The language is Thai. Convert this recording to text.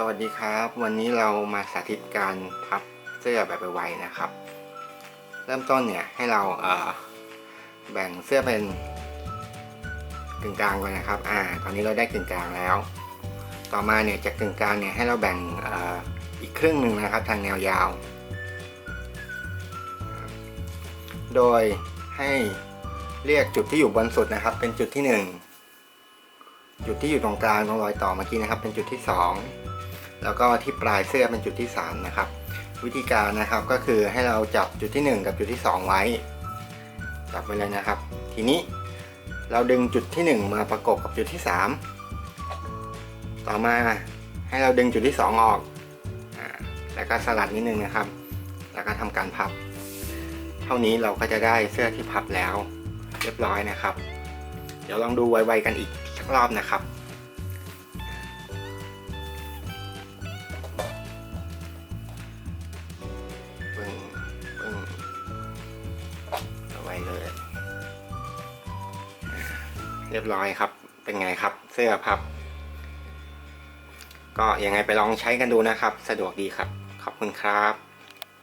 สวัสดีครับ วันนี้เรามาสาธิตการพับเสื้อแบบไวๆนะครับ เริ่มต้นเนี่ยให้เราเออแบ่งเสื้อเป็นกึ่งกลางก่อนนะครับ อ่า ตอนนี้เราได้กึ่งกลางแล้ว ต่อมาเนี่ยจากกึ่งกลางเนี่ยให้เราแบ่งออีกครึ่งหนึ่งนะครับ ทางแนวยาว โดยให้เรียกจุดที่อยู่บนสุดนะครับ เป็นจุดที่หนึ่งจุดที่อยู่ตรงกลางตรงรอยต่อเมื่อกี้นะครับ เป็นจุดที่ 2 แล้วก็ที่ปลายเสื้อเป็นจุดที่ 3 นะครับ วิธีการนะครับก็คือให้เราจับจุดที่ 1 กับจุดที่ 2 ไว้ จับไว้เลยนะครับ ทีนี้เราดึงจุดที่ 1 มาประกบกับจุดที่ 3 ต่อมาให้เราดึงจุดที่ 2 ออกอแล้วก็สลัดนิดนึงนะครับ แล้วก็ทำการพับ เท่านี้เราก็จะได้เสื้อที่พับแล้ว เรียบร้อยนะครับ เดี๋ยวลองดูไวๆกันอีกสักรอบนะครับ ไว้เลย เรียบร้อยครับ เป็นไงครับ เสื้อพับ ก็ยังไงไปลองใช้กันดูนะครับ สะดวกดีครับ ขอบคุณครับ